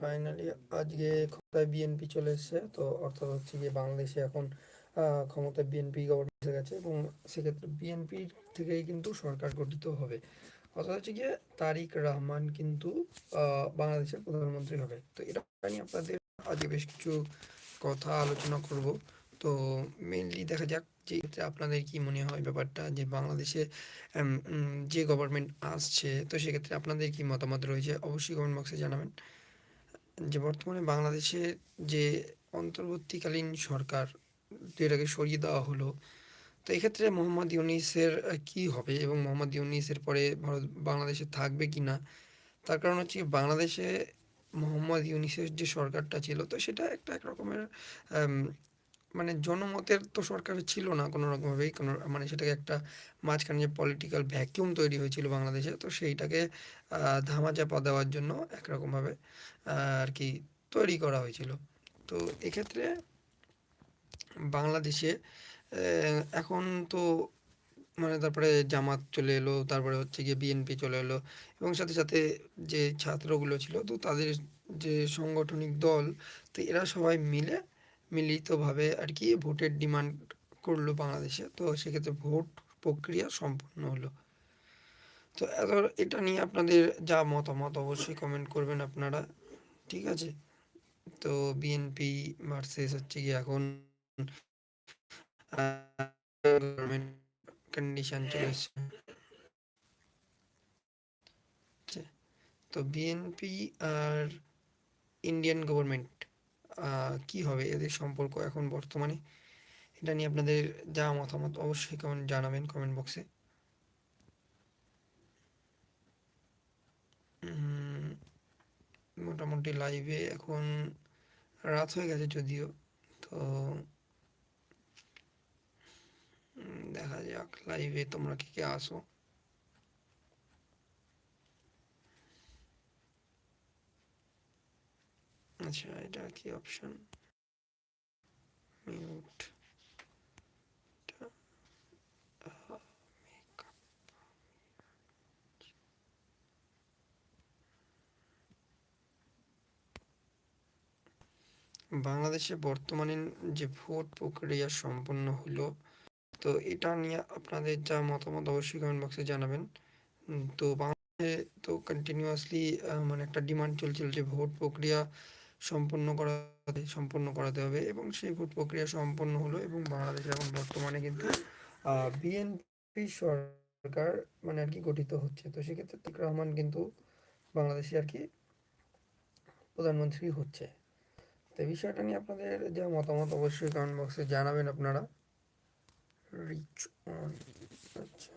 Finally আজকে ক্ষমতায় BNP চলে এসেছে, তো অর্থাৎ হচ্ছে গিয়ে বাংলাদেশে এখন ক্ষমতায় বিএনপি গভর্নমেন্ট এসে গেছে এবং সেক্ষেত্রে বিএনপির থেকেই কিন্তু সরকার গঠিত হবে। অর্থাৎ হচ্ছে গিয়ে তারিক রহমান কিন্তু বাংলাদেশের প্রধানমন্ত্রী হবে। তো এটা নিয়ে আপনাদের আজকে বেশ কিছু কথা আলোচনা করব। তো মেনলি দেখা যাক যে আপনাদের কি মনে হয় ব্যাপারটা, যে বাংলাদেশে যে গভর্নমেন্ট আসছে, তো সেক্ষেত্রে আপনাদের কি মতামত রয়েছে অবশ্যই কমেন্ট বক্সে জানাবেন। যে বর্তমানে বাংলাদেশে যে অন্তর্বর্তীকালীন সরকার যেটাকে সরিয়ে দেওয়া হলো তো এক্ষেত্রে মোহাম্মদ ইউনিসের কি হবে এবং মোহাম্মদ ইউনিসের পরে ভারত বাংলাদেশে থাকবে কি না? তার কারণ হচ্ছে বাংলাদেশে মোহাম্মদ ইউনিসের যে সরকারটা ছিল তো সেটা একটা এক রকমের আম, মানে জনমতের তো সরকার ছিল না কোনো রকমভাবেই, কোনো মানে সেটাকে একটা মাঝখানে যে পলিটিক্যাল ভ্যাকিউম তৈরি হয়েছিল বাংলাদেশে, তো সেইটাকে ধামাচাপা দেওয়ার জন্য একরকমভাবে আর কি তৈরি করা হয়েছিল। তো এক্ষেত্রে বাংলাদেশে এখন তো মানে তারপরে জামাত চলে এলো, তারপরে হচ্ছে গিয়ে বিএনপি চলে এলো এবং সাথে সাথে যে ছাত্রগুলো ছিল, তো তাদের যে সাংগঠনিক দল, তো এরা সবাই মিলে মিলিতভাবে আর কি ভোটের ডিমান্ড করল বাংলাদেশে। তো সেক্ষেত্রে ভোট প্রক্রিয়া সম্পন্ন হলো। তো এত এটা নিয়ে আপনাদের যা মতামত অবশ্যই কমেন্ট করবেন আপনারা ঠিক আছে? তো বিএনপি ভার্সেস হচ্ছে কি এখন কন্ডিশন চলে এসছে। ঠিক আছে? তো বিএনপি আর ইন্ডিয়ান গভর্নমেন্ট কি হবে এদের সম্পর্ক এখন বর্তমানে? এটা নিয়ে আপনাদের যা মতামত অবশ্যই কমেন্ট জানাবেন কমেন্ট বক্সে মোটামুটি লাইভে এখন রাত হয়ে গেছে যদিও, তো দেখা যাক লাইভে তোমরা কি কে আসো। আচ্ছা এটা কি অপশন মিউট বাংলাদেশে বর্তমানে যে ভোট প্রক্রিয়া সম্পন্ন হলো, তো এটা নিয়ে আপনাদের যা মতামত অবশ্যই কমেন্ট বক্সে জানাবেন। তো বাংলাদেশে তো কন্টিনিউয়াসলি মানে একটা ডিমান্ড চলছিল যে ভোট প্রক্রিয়া সম্পন্ন করাতে সম্পন্ন করাতে হবে এবং সেই ভোট প্রক্রিয়া সম্পন্ন হলো এবং বাংলাদেশে এখন বর্তমানে কিন্তু বিএনপি সরকার মানে আর কি গঠিত হচ্ছে। তো সেক্ষেত্রে তিক রহমান কিন্তু বাংলাদেশে আর কি প্রধানমন্ত্রী হচ্ছে। তো বিষয়টা নিয়ে আপনাদের যা মতামত অবশ্যই কমেন্ট বক্সে জানাবেন আপনারা। রিচ অন আচ্ছা।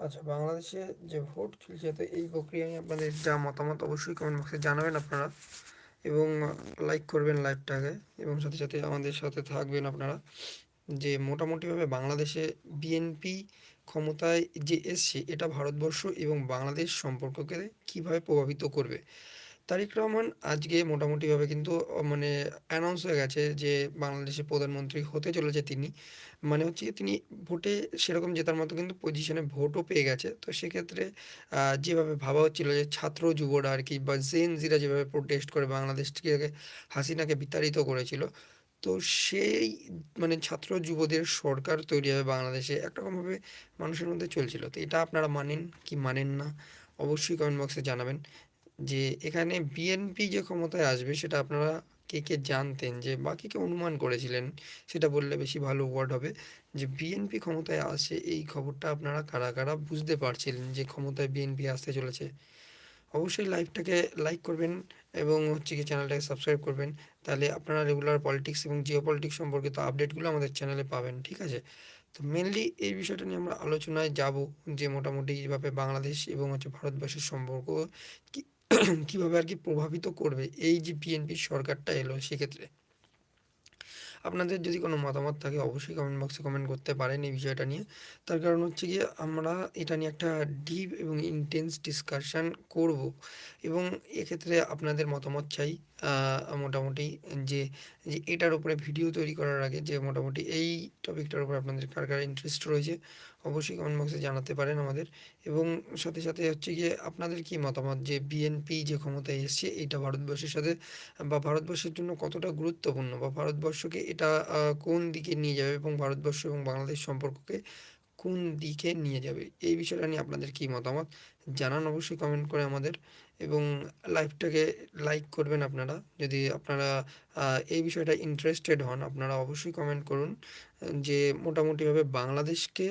আচ্ছা বাংলাদেশে যে ভোট চলছে তো এই প্রক্রিয়া নিয়ে আপনাদের যা মতামত অবশ্যই কমেন্ট বক্সে জানাবেন আপনারা এবং লাইক করবেন লাইভটাকে এবং সাথে সাথে আমাদের সাথে থাকবেন আপনারা। যে মোটামুটিভাবে বাংলাদেশে বিএনপি ক্ষমতায় যে এসছে, এটা ভারতবর্ষ এবং বাংলাদেশ সম্পর্ককে কীভাবে প্রভাবিত করবে? তারেক রহমান আজকে মোটামুটিভাবে কিন্তু মানে অ্যানাউন্স হয়ে গেছে যে বাংলাদেশের প্রধানমন্ত্রী হতে চলেছে তিনি। মানে হচ্ছে তিনি ভোটে সেরকম জেতার মতো কিন্তু পজিশনে ভোটও পেয়ে গেছে। তো সেক্ষেত্রে যেভাবে ভাবা হচ্ছিল যে ছাত্র যুবরা আর কি বা জেন জিরা যেভাবে প্রোটেস্ট করে বাংলাদেশকে হাসিনাকে বিতাড়িত করেছিল, তো সেই মানে ছাত্র যুবদের সরকার তৈরি হবে বাংলাদেশে একরকমভাবে মানুষের মধ্যে চলছিল। তো এটা আপনারা মানেন কি মানেন না, অবশ্যই কমেন্ট বক্সে জানাবেন। যে এখানে বিএনপি যে ক্ষমতায় আসবে সেটা আপনারা কে কে জানতেন? যে বা কে কে অনুমান করেছিলেন? সেটা বললে বেশি ভালো ওয়ার্ড হবে। যে বিএনপি ক্ষমতায় আসে এই খবরটা আপনারা কারা কারা বুঝতে পারছিলেন যে ক্ষমতায় বিএনপি আসতে চলেছে? অবশ্যই লাইভটাকে লাইক করবেন এবং হচ্ছে কি চ্যানেলটাকে সাবস্ক্রাইব করবেন। তাহলে আপনারা রেগুলার পলিটিক্স এবং জিও পলিটিক্স সম্পর্কিত আপডেটগুলো আমাদের চ্যানেলে পাবেন, ঠিক আছে? তো মেনলি এই বিষয়টা নিয়ে আমরা আলোচনায় যাব যে মোটামুটি কীভাবে বাংলাদেশ এবং হচ্ছে ভারতবর্ষের সম্পর্ক কি কীভাবে আর কি প্রভাবিত করবে এই যে বিএনপি সরকারটা এলো সেক্ষেত্রে? আপনাদের যদি কোনো মতামত থাকে অবশ্যই কমেন্ট বক্সে কমেন্ট করতে পারেন এই বিষয়টা নিয়ে। তার কারণ হচ্ছে গিয়ে আমরা এটা নিয়ে একটা ডিপ এবং ইন্টেন্স ডিসকাশন করব এবং এক্ষেত্রে আপনাদের মতামত চাই। মোটামুটি যে যে এটার উপরে ভিডিও তৈরি করার আগে যে মোটামুটি এই টপিকটার উপরে আপনাদের কার কার ইন্টারেস্ট রয়েছে, অবশ্যই কমেন্ট বক্সে জানাতে পারেন আমাদের। এবং সাথে সাথে হচ্ছে গিয়ে আপনাদের কি মতামত যে বিএনপি যে ক্ষমতায় এসছে এটা ভারতবর্ষের সাথে বা ভারতবর্ষের জন্য কতটা গুরুত্বপূর্ণ বা ভারতবর্ষকে এটা কোন দিকে নিয়ে যাবে এবং ভারতবর্ষ এবং বাংলাদেশ সম্পর্ককে কোন দিকে নিয়ে যাবে? এই বিষয়টা নিয়ে আপনাদের কী মতামত? জানান অবশ্যই কমেন্ট করে আমাদের এবং লাইভটাকে লাইক করবেন আপনারা। যদি আপনারা এই বিষয়টা ইন্টারেস্টেড হন, আপনারা অবশ্যই কমেন্ট করুন, যে মোটামুটিভাবে বাংলাদেশকে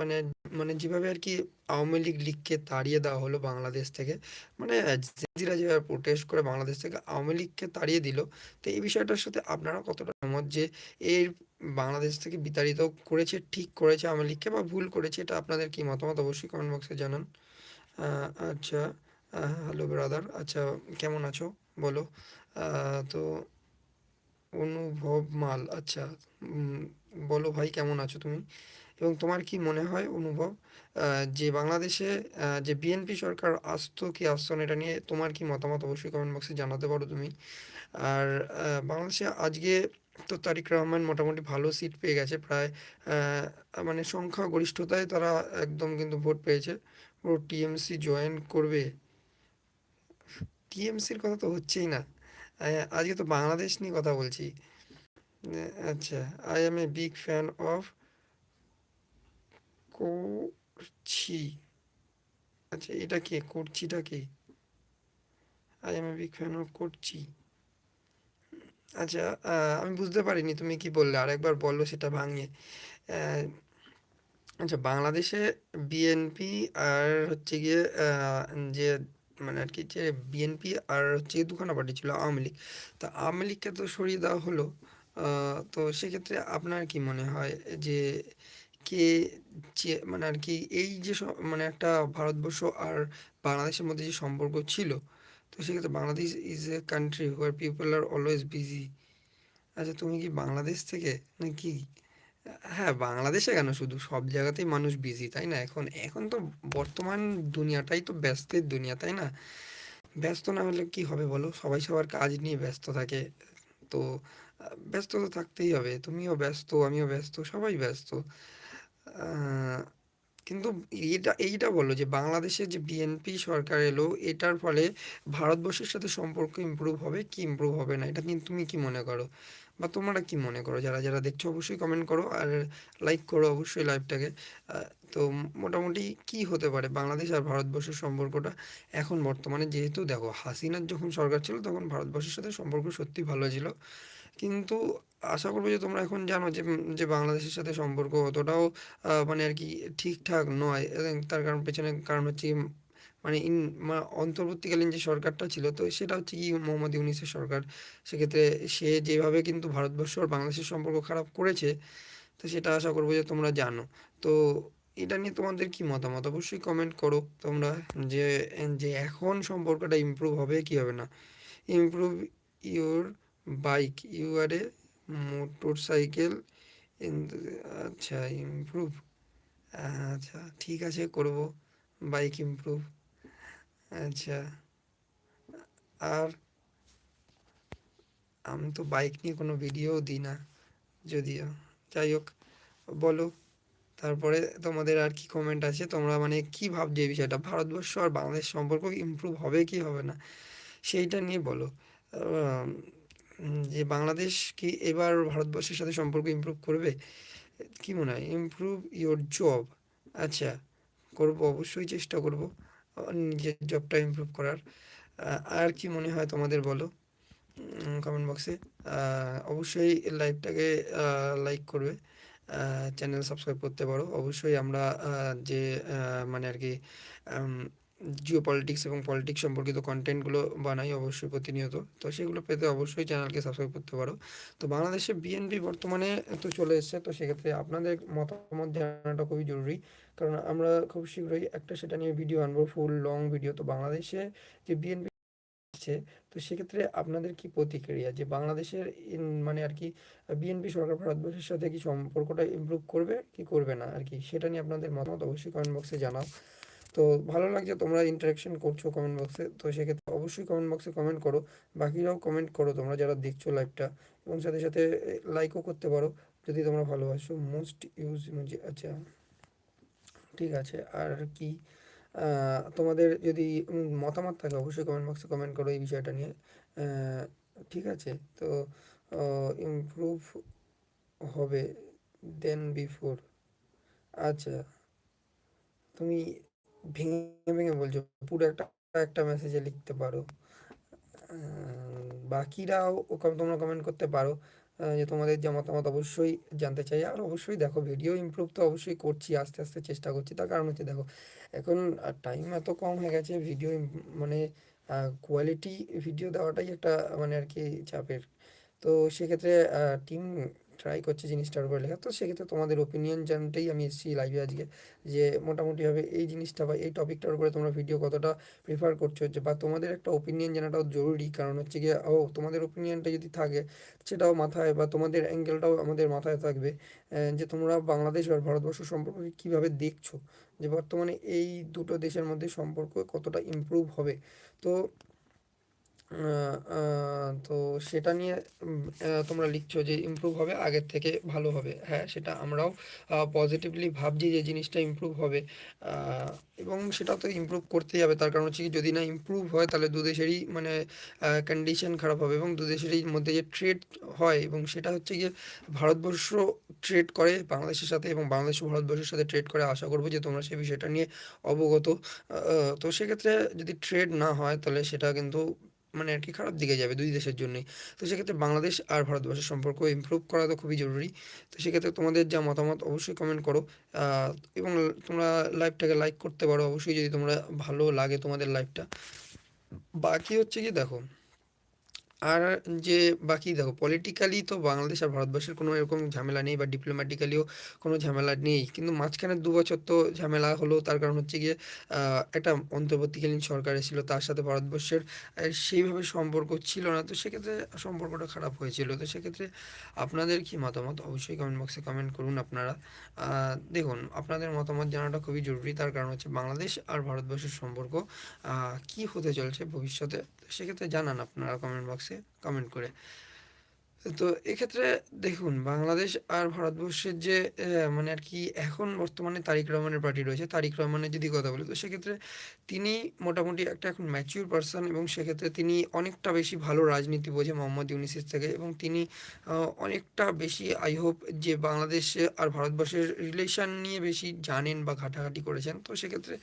মানে মানে যেভাবে আর কি আওয়ামী লীগ লীগকে তাড়িয়ে দেওয়া হলো বাংলাদেশ থেকে মানে জেজিরা যেভাবে প্রোটেস্ট করে বাংলাদেশ থেকে আওয়ামী লীগকে তাড়িয়ে দিল, তো এই বিষয়টার সাথে আপনারা কতটা সহমত যে এর বাংলাদেশ থেকে বিতাড়িত করেছে, ঠিক করেছে, আওয়ামী লীগকে বা ভুল করেছে, এটা আপনাদের কি মতামত? অবশ্যই কমেন্ট বক্সে জানান। আচ্ছা হ্যালো ব্রাদার আচ্ছা কেমন আছো? বলো। তো অনুভব মাল আচ্ছা বলো ভাই, কেমন আছো তুমি? এবং তোমার কি মনে হয় অনুভব? যে বাংলাদেশে যে বিএনপি সরকার আসতো কি আসতো না, এটা নিয়ে তোমার কি মতামত? অবশ্যই কমেন্ট বক্সে জানাতে পারো তুমি। আর বাংলাদেশে আজকে তো তারিক রহমান মোটামুটি ভালো সিট পেয়ে গেছে প্রায় মানে সংখ্যা গরিষ্ঠতায় তারা একদম কিন্তু ভোট পেয়েছে। পুরো টিএমসি জয়েন করবে। টিএমসির কথা তো হচ্ছেই না। আজকে তো বাংলাদেশ নিয়ে কথা বলছি। আচ্ছা I am a big fan of করছি। আচ্ছা এটা কে? করছিটা কে? I am a big fan of করছি। আচ্ছা আমি বুঝতে পারিনি তুমি কি বললে। আরেকবার বলল সেটা ভাঙিয়ে। আচ্ছা বাংলাদেশে বিএনপি আর হচ্ছে গিয়ে যে মানে আর কি যে বিএনপি আর হচ্ছে দুখানা পার্টি ছিল, আওয়ামী লীগ। তা আওয়ামী লীগকে তো সরিয়ে দেওয়া হলো। তো সেক্ষেত্রে আপনার কি মনে হয় যে কে যে মানে আর কি এই যে মানে একটা ভারতবর্ষ আর বাংলাদেশের মধ্যে যে সম্পর্ক ছিল তো সেক্ষেত্রে Bangladesh is a country where people are always busy আচ্ছা তুমি কি বাংলাদেশ থেকে নাকি? হ্যাঁ বাংলাদেশে কেন? শুধু সব জায়গাতেই মানুষ বিজি তাই না? এখন এখন তো বর্তমান দুনিয়াটাই তো ব্যস্তের দুনিয়া, তাই না? ব্যস্ত না হলে কি হবে বলো? সবাই সবার কাজ নিয়ে ব্যস্ত থাকে। তো, ব্যস্ত তো থাকতেই হবে। তুমিও ব্যস্ত, আমিও ব্যস্ত, সবাই ব্যস্ত। কিন্তু এটা এইটা বলো যে বাংলাদেশে যে বিএনপি সরকার এলো, এটার ফলে ভারতবর্ষের সাথে সম্পর্ক ইমপ্রুভ হবে কি ইমপ্রুভ হবে না, এটা নিয়ে তুমি কি মনে করো? বা তোমরা কি মনে করো? যারা যারা দেখছ অবশ্যই কমেন্ট করো আর লাইক করো অবশ্যই লাইভটাকে তো মোটামুটি কি হতে পারে বাংলাদেশ আর ভারতবর্ষের সম্পর্কটা? এখন বর্তমানে যেহেতু দেখো, হাসিনার যখন সরকার ছিল তখন ভারতবর্ষের সাথে সম্পর্ক সত্যি ভালো ছিল। কিন্তু আশা করব যে তোমরা এখন জানো যে যে বাংলাদেশের সাথে সম্পর্ক অতটাও মানে আর কি ঠিকঠাক নয়। তার কারণ পেছনে কারণ হচ্ছে মানে ইন অন্তর্বর্তীকালীন যে সরকারটা ছিল, তো সেটা হচ্ছে কি মোহাম্মদ ইউনিসের সরকার। সেক্ষেত্রে সে যেভাবে কিন্তু ভারতবর্ষ আর বাংলাদেশের সম্পর্ক খারাপ করেছে, তো সেটা আশা করব যে তোমরা জানো। তো এটা নিয়ে তোমাদের কি মতামত? অবশ্যই কমেন্ট করো তোমরা যে যে এখন সম্পর্কটা ইমপ্রুভ হবে কি হবে না। Improve your bike you are a motor cycle improve আচ্ছা ঠিক আছে, করব। বাইক ইমপ্রুভ আচ্ছা আর আমি তো বাইক নিয়ে কোনো ভিডিও দিই না, যদিও। যাই হোক, বলো। তারপরে তোমাদের আর কি কমেন্ট আছে? তোমরা মানে কি ভাবছ এই বিষয়টা? ভারতবর্ষ আর বাংলাদেশ সম্পর্ক ইমপ্রুভ হবে কি হবে না? সেইটা নিয়ে বলো। যে বাংলাদেশ কি এবার ভারতবর্ষের সাথে সম্পর্ক ইমপ্রুভ করবে? কি মনে হয়? ইমপ্রুভ ইওর জব আচ্ছা করব, অবশ্যই চেষ্টা করব নিজের জবটা ইম্প্রুভ করার। আর কি মনে হয় তোমাদের বলো? কমেন্ট বক্সে অবশ্যই লাইভটাকে লাইক করবে। চ্যানেল সাবস্ক্রাইব করতে পারো। অবশ্যই আমরা যে মানে আর কি জিও পলিটিক্স এবং পলিটিক্স সম্পর্কিত কন্টেন্টগুলো বানাই অবশ্যই প্রতিনিয়ত। তো সেগুলো পেতে অবশ্যই চ্যানেলকে সাবস্ক্রাইব করতে পারো। তো বাংলাদেশে বিএনপি বর্তমানে তো চলে এসছে, তো সেক্ষেত্রে আপনাদের মতামত জানাটা খুবই জরুরি। কারণ আমরা খুব শীঘ্রই একটা সেটা নিয়ে ভিডিও আনব ফুল লং ভিডিও তো বাংলাদেশে যে বিএনপি তো সেক্ষেত্রে আপনাদের কি প্রতিক্রিয়া? যে বাংলাদেশের মানে আর কি বিএনপি সরকার ভারতবর্ষের সাথে কি সম্পর্কটা ইমপ্রুভ করবে, কি করবে না? আর কি, সেটা নিয়ে আপনাদের মতামত অবশ্যই কমেন্ট বক্সে জানাও। তো ভালো লাগছে তোমরা ইন্টারাকশন করছ কমেন্ট বক্সে তো সেক্ষেত্রে অবশ্যই কমেন্ট বক্সে কমেন্ট করো। বাকিরাও কমেন্ট করো তোমরা যারা দেখছ লাইভটা এবং সাথে সাথে লাইকও করতে পারো যদি তোমরা ভালোবাসো। মোস্ট ইউজ ইমোজি আচ্ছা ঠিক আছে। আর কি? তোমাদের যদি মতামত থাকে অবশ্যই কমেন্ট বক্সে কমেন্ট করো এই বিষয়টা নিয়ে। ঠিক আছে? তো ইমপ্রুভ হবে দেন বিফোর আচ্ছা তুমি ভেঙে ভেঙে বলছো, পুরো একটা একটা মেসেজে লিখতে পারো। বাকিরাও তোমরা কমেন্ট করতে পারো যে তোমাদের যে মতামত অবশ্যই জানতে চাই। আর অবশ্যই দেখো ভিডিও ইমপ্রুভ তো অবশ্যই করছি, আস্তে আস্তে চেষ্টা করছি। তার কারণ হচ্ছে দেখো, এখন টাইম এত কম হয়ে গেছে ভিডিও মানে কোয়ালিটি ভিডিও দেওয়াটাই একটা মানে আর কি চাপের। তো সেক্ষেত্রে টিম ট্রাই করছে জিনিসটার উপরে লেখা। তো সেক্ষেত্রে তোমাদের ওপিনিয়ন জানতেই আমি এসেছি লাইভে আজকে, যে মোটামুটিভাবে এই জিনিসটা বা এই টপিকটার উপরে তোমরা ভিডিও কতটা প্রিফার করছ, যে বা তোমাদের একটা ওপিনিয়ন জানাটাও জরুরি। কারণ হচ্ছে গিয়ে, ও, তোমাদের ওপিনিয়নটা যদি থাকে, সেটাও মাথায় বা তোমাদের অ্যাঙ্গেলটাও আমাদের মাথায় থাকবে যে তোমরা বাংলাদেশ আর ভারতবর্ষ সম্পর্কে কীভাবে দেখছ, যে বর্তমানে এই দুটো দেশের মধ্যে সম্পর্ক কতটা ইমপ্রুভ হবে। তো তো সেটা নিয়ে তোমরা লিখছো যে ইমপ্রুভ হবে, আগের থেকে ভালো হবে। হ্যাঁ সেটা আমরাও পজিটিভলি ভাবছি যে জিনিসটা ইমপ্রুভ হবে। এবং সেটা তো ইমপ্রুভ করতেই হবে। তার কারণ হচ্ছে কি, যদি না ইমপ্রুভ হয়, তাহলে দু দেশেরই মানে কন্ডিশন খারাপ হবে এবং দু দেশেরই মধ্যে যে ট্রেড হয় এবং সেটা হচ্ছে গিয়ে ভারতবর্ষ ট্রেড করে বাংলাদেশের সাথে এবং বাংলাদেশ ভারতবর্ষের সাথে ট্রেড করে। আশা করব যে তোমরা সেই বিষয়টা নিয়ে অবগত। তো সেক্ষেত্রে যদি ট্রেড না হয়, তাহলে সেটা কিন্তু মানে আর কি খারাপ দিকে যাবে দুই দেশের জন্যই। তো সেক্ষেত্রে বাংলাদেশ আর ভারতবর্ষের সম্পর্ক ইম্প্রুভ করা তো খুবই জরুরি। তো সেক্ষেত্রে তোমাদের যা মতামত অবশ্যই কমেন্ট করো। এবং তোমরা লাইভটাকে লাইক করতে পারো। অবশ্যই যদি তোমরা ভালো লাগে তোমাদের লাইভটা বাকি হচ্ছে কি দেখো আর যে বাকি দেখো পলিটিক্যালি তো বাংলাদেশ আর ভারতবর্ষের কোনো এরকম ঝামেলা নেই বা ডিপ্লোম্যাটিক্যালিও কোনো ঝামেলা নেই। কিন্তু মাঝখানে দু বছর তো ঝামেলা হলো, তার কারণ হচ্ছে গিয়ে একটা অন্তর্বর্তীকালীন সরকার এসেছিল, তার সাথে ভারতবর্ষের সেইভাবে সম্পর্ক ছিল না। তো সেক্ষেত্রে সম্পর্কটা খারাপ হয়েছিল। তো সেক্ষেত্রে আপনাদের কি মতামত? অবশ্যই কমেন্ট বক্সে কমেন্ট করুন আপনারা। দেখুন, আপনাদের মতামত জানাটা খুবই জরুরি। তার কারণ হচ্ছে বাংলাদেশ আর ভারতবর্ষের সম্পর্ক কি হতে চলছে ভবিষ্যতে? সেক্ষেত্রে জানান আপনারা কমেন্ট বক্সে কমেন্ট করে। তো এক্ষেত্রে দেখুন, বাংলাদেশ আর ভারতবর্ষের যে মানে আর কি এখন বর্তমানে তারিক রহমানের পার্টি রয়েছে। তারিক রহমানের যদি কথা বলি, তো সেক্ষেত্রে তিনি মোটামুটি একটা এখন ম্যাচিউর পারসন এবং সেক্ষেত্রে তিনি অনেকটা বেশি ভালো রাজনীতি বোঝে মোহাম্মদ ইউনিসের থেকে এবং তিনি অনেকটা বেশি আই হোপ যে বাংলাদেশ আর ভারতবর্ষের রিলেশন নিয়ে বেশি জানেন বা ঘাটাঘাটি করেছেন। তো সেক্ষেত্রে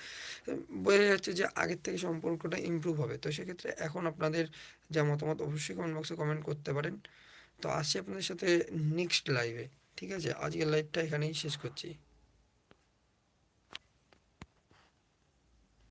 বোঝা যাচ্ছে যে আগের থেকে সম্পর্কটা ইমপ্রুভ হবে। তো সেক্ষেত্রে এখন আপনাদের যা মতামত, অবশ্যই কমেন্ট বক্সে কমেন্ট করতে পারেন। তো আসছি আপনাদের সাথে নেক্সট লাইভে ঠিক আছে? আজকের লাইভটা এখানেই শেষ করছি।